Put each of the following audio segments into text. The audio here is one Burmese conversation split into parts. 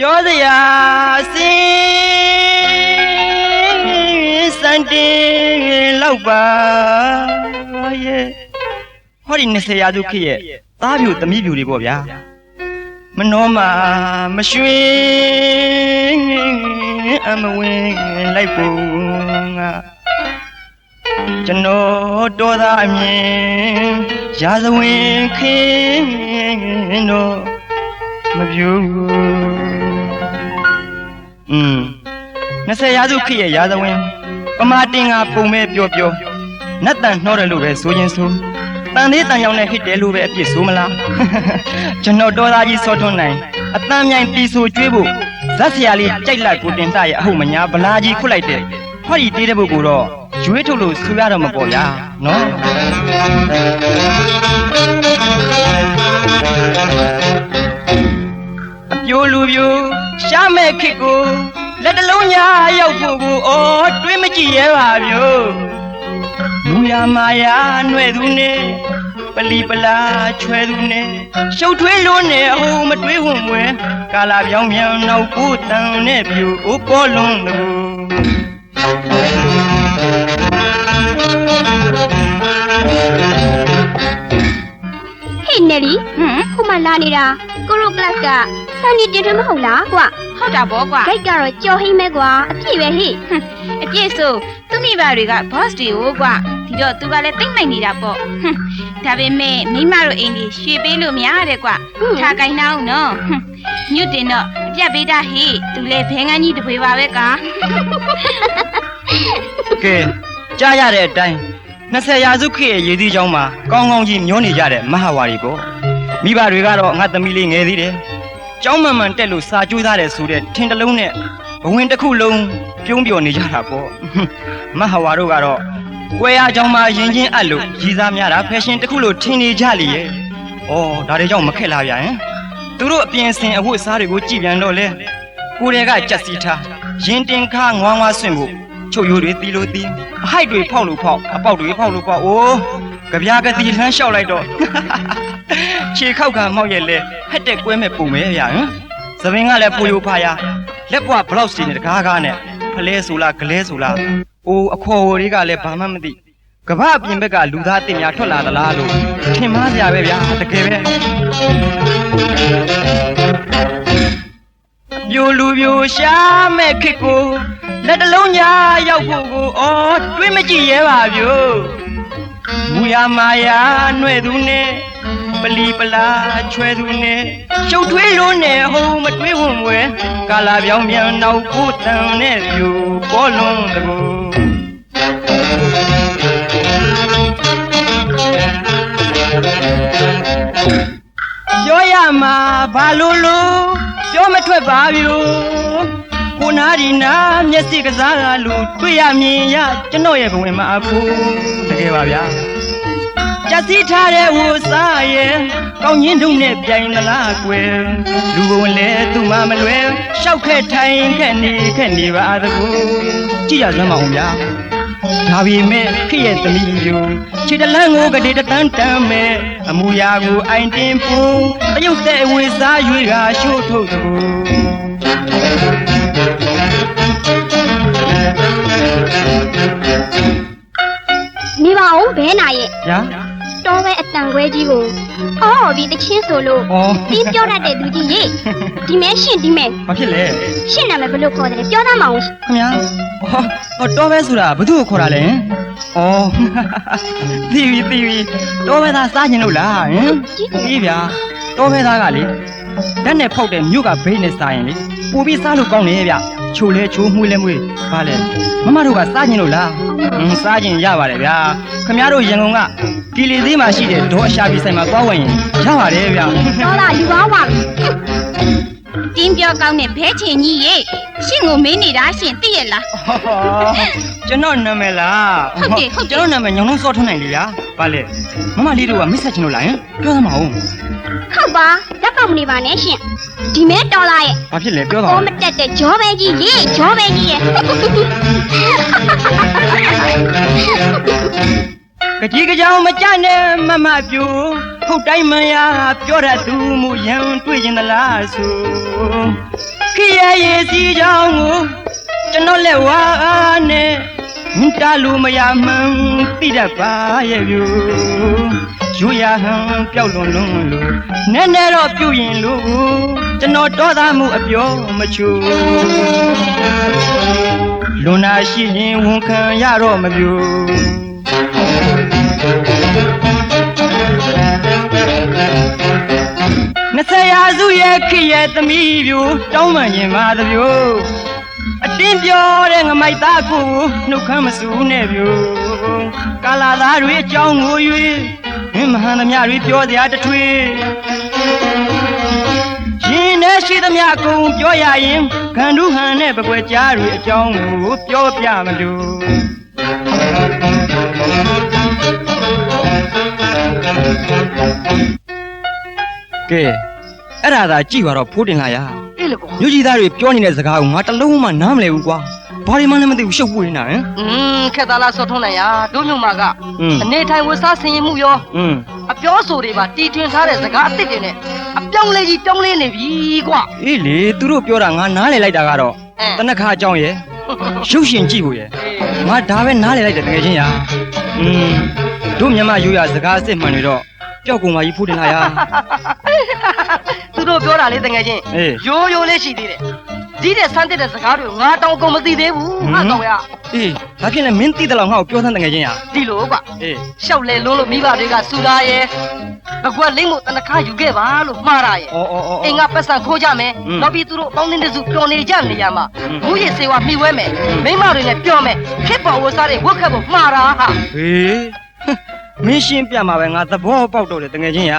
ပြောစရာစင်စန်တင်လောက်ပါရဲ့ဟောဒီ20ရာစုခေတ်ရဲ့သားပြူသမီးပြူတွေပေါ့ဗျာမနှောမှာမရွှင်အမဝင်လိုက်ပုံငါကျွန်တော်တော်သားအမြင်ရာဇဝင်ခင်းတော့ မပြူอืม20ရာစုခေတ်ရဲ့ရာဇဝင်ပမာတင်ကပုံမဲ့ပြောပြောနတ်တန်နှောတယ်လို့ပဲဆိုရင်ဆိုတန်သေးတန်ရောင်နဲ့ဟစ်တယ်လို့ပဲအပြစ်ဆိုမလားကျွန်တော်တော်သားကြီးစောထွန်းနိုင်အတန်းမြိုင်တီဆိုကျွေးဖို့ဇက်ဆရာလေးကြိုက်လိုက်ကိုတင်တရဲ့အဟုတ်မညာဗလာကြီးခုတ်လိုက်တဲ့ဟောဒီတေးတဲ့ပုဂ္ဂိုလ်တော့ရွေးထုတ်လို့ဆူရတော့မပေါ်ဗျာနော်အ ပြိုလူပြိုရှားမဲ့ခစ်ကိုလက်တလုံးညာရောက်ဖို့ကိုအော်တွေးမကြည့်ရဲပါဗျို့မူရမာယာနှွဲ့သူနဲ့ပလီပလာချွဲသူနဲ့ရှုပ်ထွေးလွန်းနဲ့အဟိုမတွေးဝင်ဝဲကာလာပြောင်းပြောင်းနောက်ကိုတန်နဲ့ပြိုအိုးပေါ်လွန်းသူ ဟေ့နယ်လီဟမ်ခုမှလာနေတာကိုရိုကလပ်ကစံနေတင်ထွေးမဟုတ်လားကွာဟုတ်တာဗောကွာဂိတ်ကတော့ကြော်ဟိမ့်မဲကွာအပြည့်ပဲဟိဟွန်းအပြည့်ဆိုသူ့မိဘတွေက boss တွေကိုကွာဒီတော့သူကလည်းတိတ်မိတ်နေတာပေါ့ဟွန်းဒါပေမဲ့မိမတို့အိမ်ကြီးရွှေပေးလို့မရတဲ့ကွာထားကိုင်းနှောင်းနော်ဟွန်းညွတ်တင်တော့အပြတ်ပေးတာဟေ့သူလည်းဘဲငန်းကြီးတစ်ပွေပါပဲကွာကဲကြားရတဲ့အတိုင်း 20ရာစုခေတ်ရဲ့ရည်သီးချောင်းမှာကောင်းကောင်းကြီးမျောနေကြတဲ့မဟာဝါရီပေါ့မိဘတွေကတော့ငါသမီးလေးငယ်သေးတယ်ကျောင်းမှန်မှန်တက်လို့စာကြိုးစားတယ်ဆိုတဲ့ထင်တလုံးနဲ့ဘဝင်တစ်ခုလုံးပြုံးပြော်နေကြတာပေါ့မဟာဝါတို့ကတော့ကွဲရချောင်းမှာရင်ချင်းအပ်လို့ရည်စားများတာဖက်ရှင်တစ်ခုလို့ထင်နေကြလေရဲ့ဩဒါတွေကြောင့်မခက်လာပြန်ဟင်သူတို့အပြင်ဆင်အဝတ်အစားတွေကိုကြည်ပြန်တော့လေကိုယ်တွေကကြက်စီထားရင်တင်ခါငွားငွားဆွင့်ဖို့ ချုပ်ရိုးတွေတီးလို့တီးအဟိုက်တွေဖောက်လို့ဖောက်အပေါက်တွေဖောက်လို့ဖောက်အိုးကြပြားကတိလှမ်းလျှောက်လိုက်တော့ခြေခောက်ကမောက်ရဲ့လဲဟက်တဲ့ကွဲမဲ့ပုံပဲဗျာဟမ်သပင်ကလည်းပူယိုဖာယာလက်ပွားဘလောက်စီနေတကားကားနဲ့ဖလဲဆိုလားဂလဲဆိုလားအိုးအခေါ်ဝတွေကလည်းဘာမှမသိကဘာအပြင်ဘက်ကလူသားတင်များထွက်လာသလားလို့ထင်မှားစရာပဲဗျာတကယ်ပဲပြိုလူပြိုရှားမဲ့ခစ်ကို လက်တလုံးညာရောက်ဖို့ကိုအော်တွေးမကြည့်ရဲပါဗျို့မူရမာယာနှွဲ့သူနဲ့ပလီပလာချွဲသူနဲ့ရှုပ်ထွေးလွန်းနဲ့ဟိုမတွေးဝင်ဝဲကာလာပြောင်းပြန်နောက်ကိုတန်နဲ့ပြိုပေါ်လွန်းတကူပြောရမှာဘာလို့လို့ပြောမထွက်ပါဘူး ကိုနာဒီနာမျက်စိကစားကလူတွေ့ရမြင်ရကျွန်တော်ရဲ့ဘဝင်မှာအဖိုးတကယ်ပါဗျာကြက်စီထားတဲ့ဝူစားရဲ့ကောင်းချင်းတို့နဲ့ပြိုင်သလားကွယ်လူဘဝင်လဲသူမှမလွယ်ရှောက်ခက်ထိုင်ခက်နေခက်နေပါသကူကြည့်ရစမ်းပါဦးဗျာဒါပေမဲ့ခရဲ့သမီးယူခြေတလန်းကိုကတိတတန်းတမ်းမဲ့အမူအရာကိုအိုင်တင်ပူတရုတ်တဲ့ဝေစားရွေကရှို့ထုတ်သူ ဘဲနာရဲ့ညာတော်ပဲအတန်ခွဲကြီးကိုအော်ဒီတချင်းဆိုလို့ဩတီးပြောတတ်တဲ့သူကြီးရေဒီမဲရှင်ဒီမဲဘာဖြစ်လဲရှင်နာမည်ဘယ်လို့ခေါ်တယ်ပြောသားမအောင်ခမညာဩဟောတော်ပဲဆိုတာဘသူ့ကိုခေါ်တာလဲဩသိပြီသိပြီတော်ပဲသားစားခြင်းလို့လားဟင်သိဗျာတော်ပဲသားကလေဓာတ်နဲ့ဖောက်တဲ့မြို့ကဘိန်းနဲ့စားရင်လေပူပြီးစားလို့ကောင်းတယ်ဗျ ချိုလဲချိုးမှုလဲမွေးဘာလဲမမတို့ကစားခြင်းလို့လားอืมစားခြင်းရပါတယ်ဗျာခမရတို့ရန်ကုန်ကကီလီသေးမှာရှိတဲ့ဒေါ်အရှာပြည်ဆိုင်မှာသွားဝင်ရင်ရပါတယ်ဗျာတော်တာလူကောင်းပါတင်းပြောကောင်းတဲ့ဘဲချင်ကြီးရေရှင့်ကိုမေးနေတာရှင်သိရလားဟောကျွန်တော်နာမည်လားဟုတ်တယ်ဟုတ်တယ်ကျွန်တော်နာမည်ညောင်လုံးစောထွန်းနိုင်လေဗျာဗာလေမမလေးတို့ကမိတ်ဆက်ချင်လို့လားဟင်ပြောသမှာဟုတ်ဟုတ်ပါလက်ကောက်မနေပါနဲ့ရှင် ဒီမဲတော်လာရဲ့ဘာဖြစ်လဲပြောတော့အော်မတက်တဲ့ဂျောပဲကြီးရေဂျောပဲကြီးရဲ့ကကြီးကကြောင်မကြနဲ့မမပြူဟုတ်တိုင်းမရပြောတတ်သူမူရန်တွေ့ရင်သလားဆိုခရရဲ့စီကြောင်းကိုကျွန်တော်လက်ဝါနဲ့ မင်းတလို့မရမှန်းသိတတ်ပါရဲ့ဗျူယူရဟန်ပျောက်လွန်လွန်းလို့နဲနဲတော့ပြုတ်ရင်လို့ကျွန်တော်တောသားမှုအပြောမချူလွန်နာရှိရင်ဝန်ခံရတော့မပြူ20ရာစုရဲ့ခေတ်ရဲ့သမီးပြိုတောင်းမှန်ရင်ပါသပြို အတင်းပြောတဲ့ငမိုက်သားကိုနှုတ်ခမ်းမစူးနဲ့ပြိုကာလာသားတွေအကြောင်းကို၍မင်းမဟန်သမျှတွေပြောစရာတထွေရှင်နဲ့ရှိသမျှအကုန်ပြောရရင်ခန္ဓုဟန်နဲ့ပကွယ်ကြားတွေအကြောင်းကိုပြောပြမလို့ကဲအဲ့ဒါသာကြည့်ပါတော့ဖိုးတင်လာရအေး လေကွာ မြို့ကြီးသားတွေပြောနေတဲ့စကားကိုငါတစ်လုံးမှနားမလည်ဘူးကွာဘာတွေမှလည်းမသိဘူးရှုပ်ပွေးနေတာဟမ် อืมခက်သားလားစောထုံးနိုင်ရတို့မြို့မှာက อืม အနေထိုင်ဝစားဆင်ရင်မှုရော อืม အပြောဆိုတွေပါတီထွင်ထားတဲ့စကားအစ်စ်တွေနဲ့အပြောင်းလဲကြီးပြောင်းလဲနေပြီကွာ အေးလေသူတို့ပြောတာငါနားလည်လိုက်တာကတော့ အဲ တနက်ခါအကြောင်းရယ်ရုပ်ရှင်ကြည့်ဖို့ရယ်ငါဒါပဲနားလည်လိုက်တယ်တကယ်ချင်းရอืมတို့မြန်မာရိုးရစကားအစ်စ်မှန်တွေတော့ ကြောက်ကုန်ပါကြီးဖူးတင်လာရသူတို့ပြောတာလေတကယ်ချင်းအေးရိုးရိုးလေးရှိသေးတယ်ဒီတဲ့ဆန်းတဲ့စကားတွေငါတောင်ကုန်မသိသေးဘူးငါတောင်ရအေးဒါဖြင့်လည်းမင်းသိတယ်လို့ငါ့ကိုပြောစမ်းတကယ်ချင်းရဒီလိုကွာအေးရှောက်လေလုံးလို့မိဘတွေကစူလာရဲ့အကွက်လိမ့်မို့တနခါယူခဲ့ပါလို့မှားရရဲ့အင်းကပတ်စံခိုးကြမယ်နောက်ပြီးသူတို့အပေါင်းအသင်းတစုပျော်နေကြနေရမှာဘူးရည်စေဝါမှီဝဲမယ်မိမတွေလည်းပျော်မယ်ခက်ပေါ်ဝစားတဲ့ဝက်ခက်ကိုမှားတာဟာဟေး မင်းရှင်းပြမှာပဲငါသဘောပေါက်တော့တယ်တကယ်ချင်းရ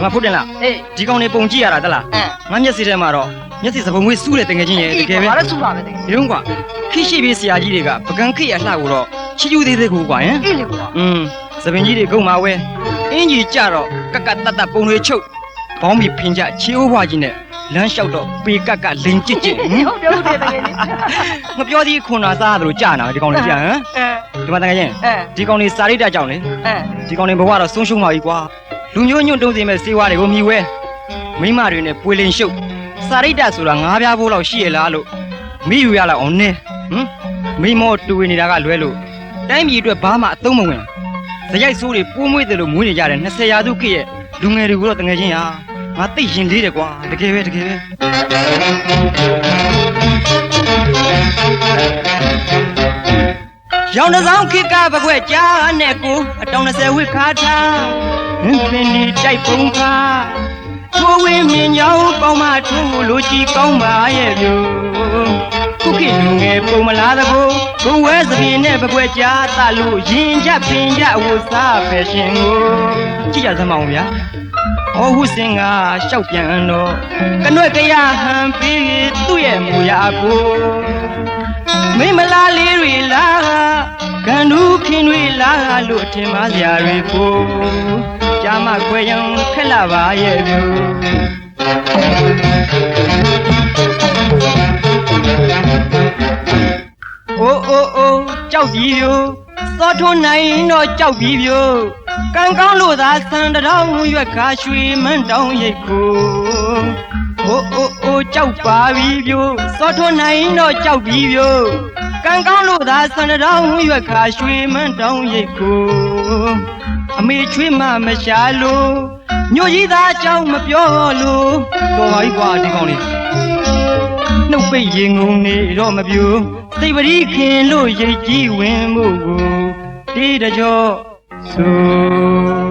ငါဖိုးတင်လာအေး ဒီကောင်နေပုံကြည့်ရတာတလားအင်းငါမျက်စိထဲမှာတော့မျက်စိစပုံမွေးစူးတယ်တကယ်ချင်းရဲ့တကယ်ပဲဘာလဲစူလာပဲတကယ်ဒီတော့ကွာခိရှိပြီးဆရာကြီးတွေကပကံခိရလှကိုတော့ချီကျူးသေးသေးကိုကွာဟင် အေးလေကွာอืมသပင်ကြီးတွေဂုံမာဝဲအင်းကြီးကြတော့ကက်ကက်တတ်တတ်ပုံတွေချုပ်ဘောင်းပြီးဖင်ကြချီအိုးဘွားကြီးနဲ့ လမ်းလျှောက်တော့ပေကက်ကလိန်ကြစ်ကြစ်ဟင်ဟုတ်တယ်ဟုတ်တယ်တကယ်ကြီးငါပြောသည်ခွန်နာစားသလိုကြာနာဒီကောင်လေးကြာဟမ်အဲဒီမှာတကယ်ချင်းအဲဒီကောင်လေးစာရိတ္တကြောင့်လေအဲဒီကောင်တွေဘဝတော့ဆုံးရှုံးပါပြီကွာလူမျိုးညွန့်တုံးစင်မဲ့စေဝါတွေကိုမြည်ဝဲမိမတွေနဲ့ပွေလင်ရှုပ်စာရိတ္တဆိုတာငါးပြားဖို့လောက်ရှိရလားလို့မိယူရလောက်အောင်နဲဟမ်မိမောတူဝင်နေတာကလွဲလို့တိုင်းပြည်အတွက်ဘာမှအသုံးမဝင်ဇရိုက်ဆိုးတွေပိုးမွေးတယ်လို့မွေးနေကြတယ်20ရာစုခေတ်ရဲ့လူငယ်တွေကိုတော့တငယ်ချင်းဟာ ငါသိရင်လေးတယ်ကွာတကယ်ပဲတကယ်ပဲရောင်တစ်စောင်းခေတ်ကပကွက်ကြားနဲ့ကိုအတောင်20ဝိခါထားဟင်းပင်ဒီတိုက်ပုံခါထိုးဝင်းမြင်ညောင်းပေါင်းမထိုးလို့ကြည်ကောင်းပါရဲ့ဗျို့ခုခေတ်လူငယ်ပုံမလားတကူဘုံဝဲစပြင်းနဲ့ပကွက်ကြားတလို့ရင်ကြပင်ကြဝစားဖက်ရှင်ကိုကြည့်ကြသမောင်ဗျာ ဟောဟုစင်ကရှောက်ပြန်တော့ကနွဲ့ကရဟန်ပြီးသူ့ရဲ့မူရာကိုမိမလာလေးတွေလားဂန္ဓုခင်တွေလားလို့ထင်ပါစရာတွေကိုကြာမခွဲရင်ခက်လာပါရဲ့ဗျူအိုးအိုးအိုးကြောက်ပြီဗျူသောထွန်းနိုင်တော့ကြောက်ပြီဗျူ ကံကောင်းလို့သာစံတရောင်းရွက်ခါရွှေမန်းတောင်းရိတ်ကိုအိုးအိုးအိုးကြောက်ပါပြီဗျို့စောထွန်းနိုင်တော့ကြောက်ပြီဗျို့ကံကောင်းလို့သာစံတောင်းရွက်ခါရွှေမန်းတောင်းရိတ်ကိုအမေချွေးမှမရှာလို့ညိုကြီးသားအကြောင်းမပြောလို့တော်ပါ ਈ ကွာဒီကောင်လေးနှုတ်ပိတ်ရင်ငုံနေတော့မပြူစိတ်ပရိခင်လို့ရိတ်ကြီးဝင်မှုကိုတီးတကြော ဆို